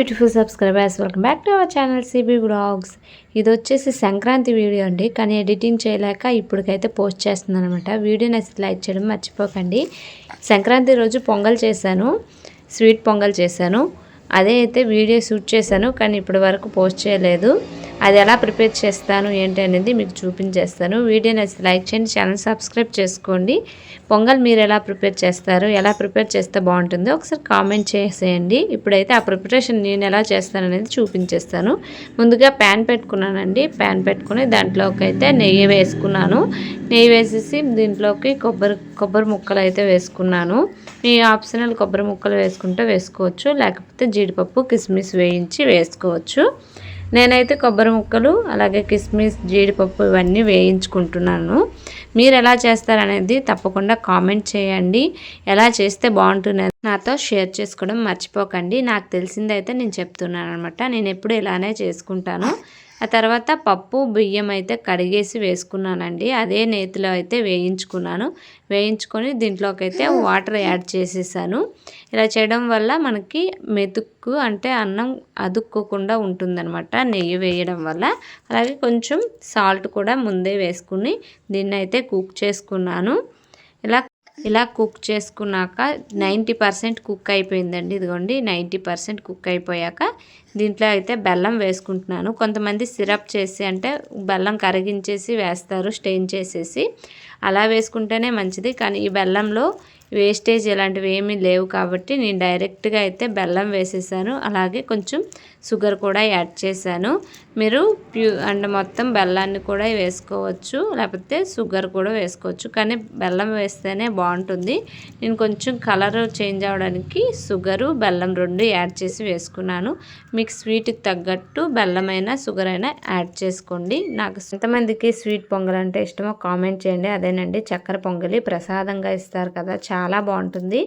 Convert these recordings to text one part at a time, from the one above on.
Beautiful subscribers welcome back to our channel CB blogs ఇది వచ్చేసి Sankranti video అండి కానీ ఎడిటింగ్ చేయలేక ఇప్పటికైతే పోస్ట్ చేస్తున్నాను అనమాట వీడియో నచ్చితే లైక్ చేయడం మర్చిపోకండి. సంక్రాంతి రోజు పొంగల్ చేశాను స్వీట్ పొంగల్ చేశాను. అదే అయితే వీడియో షూట్ చేశాను కానీ ఇప్పటి వరకు పోస్ట్ చేయలేదు. అది ఎలా ప్రిపేర్ చేస్తాను ఏంటి అనేది మీకు చూపించేస్తాను. వీడియో నచ్చితే లైక్ చేయండి ఛానల్ సబ్స్క్రైబ్ చేసుకోండి. పొంగల్ మీరు ఎలా ప్రిపేర్ చేస్తారు ఎలా ప్రిపేర్ చేస్తే బాగుంటుందో ఒకసారి కామెంట్ చేసేయండి. ఇప్పుడైతే ఆ ప్రిపరేషన్ నేను ఎలా చేస్తాను అనేది చూపించేస్తాను. ముందుగా ప్యాన్ పెట్టుకున్నానండి. ప్యాన్ పెట్టుకుని దాంట్లోకి అయితే నెయ్యి వేసుకున్నాను. నెయ్యి వేసేసి దీంట్లోకి కొబ్బరి కొబ్బరి ముక్కలు అయితే వేసుకున్నాను. మీ ఆప్షనల్ కొబ్బరి ముక్కలు వేసుకుంటే వేసుకోవచ్చు. లేకపోతే జీడిపప్పు కిస్మిస్ వేయించి వేసుకోవచ్చు. నేనైతే కొబ్బరి ముక్కలు అలాగే కిస్మిస్ జీడిపప్పు ఇవన్నీ వేయించుకుంటున్నాను. మీరు ఎలా చేస్తారనేది తప్పకుండా కామెంట్ చేయండి. ఎలా చేస్తే బాగుంటుంది నాతో షేర్ చేసుకోవడం మర్చిపోకండి. నాకు తెలిసిందైతే నేను చెప్తున్నాను అనమాట నేను ఎప్పుడు ఇలానే చేసుకుంటాను. ఆ తర్వాత పప్పు బియ్యం అయితే కడిగేసి వేసుకున్నానండి. అదే నేతిలో అయితే వేయించుకున్నాను. వేయించుకొని దీంట్లోకి అయితే వాటర్ యాడ్ చేసేసాను. ఇలా చేయడం వల్ల మనకి మెతుక్కు అంటే అన్నం అదుక్కోకుండా ఉంటుందన్నమాట నెయ్యి వేయడం వల్ల. అలాగే కొంచెం సాల్ట్ కూడా ముందే వేసుకుని దీన్ని అయితే కుక్ చేసుకున్నాను. ఇలా ఇలా కుక్ చేసుకున్నాక నైంటీ పర్సెంట్ కుక్ అయిపోయిందండి. ఇదిగోండి నైంటీ పర్సెంట్ కుక్ అయిపోయాక దీంట్లో అయితే బెల్లం వేసుకుంటున్నాను. కొంతమంది సిరప్ చేసి అంటే బెల్లం కరిగించేసి వేస్తారు స్టెయిన్ చేసేసి. అలా వేసుకుంటేనే మంచిది. కానీ ఈ బెల్లంలో వేస్టేజ్ ఇలాంటివి ఏమీ లేవు కాబట్టి నేను డైరెక్ట్గా అయితే బెల్లం వేసేసాను. అలాగే కొంచెం షుగర్ కూడా యాడ్ చేశాను. మీరు ప్యూ అండ్ మొత్తం బెల్లాన్ని కూడా వేసుకోవచ్చు లేకపోతే షుగర్ కూడా వేసుకోవచ్చు. కానీ బెల్లం వేస్తేనే బాగుంటుంది బాగుంటుంది. నేను కొంచెం కలర్ చేంజ్ అవ్వడానికి షుగరు బెల్లం రెండు యాడ్ చేసి వేసుకున్నాను. మీకు స్వీట్కి తగ్గట్టు బెల్లమైనా షుగర్ అయినా యాడ్ చేసుకోండి. నాకు ఎంతమందికి స్వీట్ పొంగల్ అంటే ఇష్టమో కామెంట్ చేయండి. అదేనండి చక్కెర పొంగలి ప్రసాదంగా ఇస్తారు కదా చాలా బాగుంటుంది.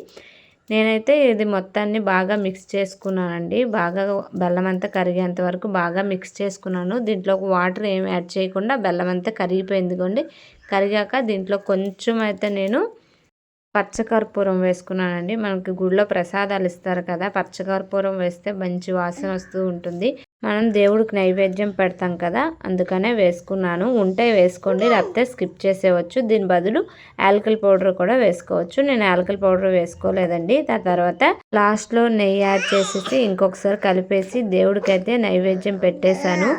నేనైతే ఇది మొత్తాన్ని బాగా మిక్స్ చేసుకున్నానండి. బాగా బెల్లం అంతా కరిగేంత వరకు బాగా మిక్స్ చేసుకున్నాను. దీంట్లో వాటర్ ఏమి యాడ్ చేయకుండా బెల్లం అంతా కరిగిపోయింది. కొండి కరిగాక దీంట్లో కొంచెం అయితే నేను పచ్చకర్పూరం వేసుకున్నానండి. మనకి గుడిలో ప్రసాదాలు ఇస్తారు కదా పచ్చకర్పూరం వేస్తే మంచి వాసన వస్తూ ఉంటుంది. మనం దేవుడికి నైవేద్యం పెడతాం కదా అందుకనే వేసుకున్నాను. ఉంటే వేసుకోండి లేకపోతే స్కిప్ చేసేవచ్చు దీని బదులు యాలకల్ పౌడర్ కూడా వేసుకోవచ్చు. నేను యాలకల్ పౌడర్ వేసుకోలేదండి. దాని తర్వాత లాస్ట్లో నెయ్యి యాడ్ చేసేసి ఇంకొకసారి కలిపేసి దేవుడికైతే నైవేద్యం పెట్టేశాను.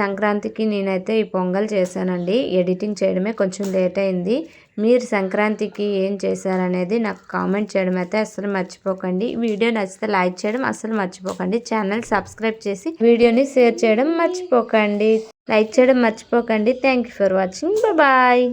సంక్రాంతికి నేనైతే ఈ పొంగల్ చేశానండి. ఎడిటింగ్ చేయడమే కొంచెం లేట్ అయింది. మీరు సంక్రాంతికి ఏం చేశారనేది నాకు కామెంట్ చేయడం అయితే అసలు మర్చిపోకండి. వీడియో నచ్చితే లైక్ చేయడం అసలు మర్చిపోకండి. ఛానల్ సబ్స్క్రైబ్ చేసి వీడియోని షేర్ చేయడం మర్చిపోకండి. లైక్ చేయడం మర్చిపోకండి. Thank for watching. బాయ్.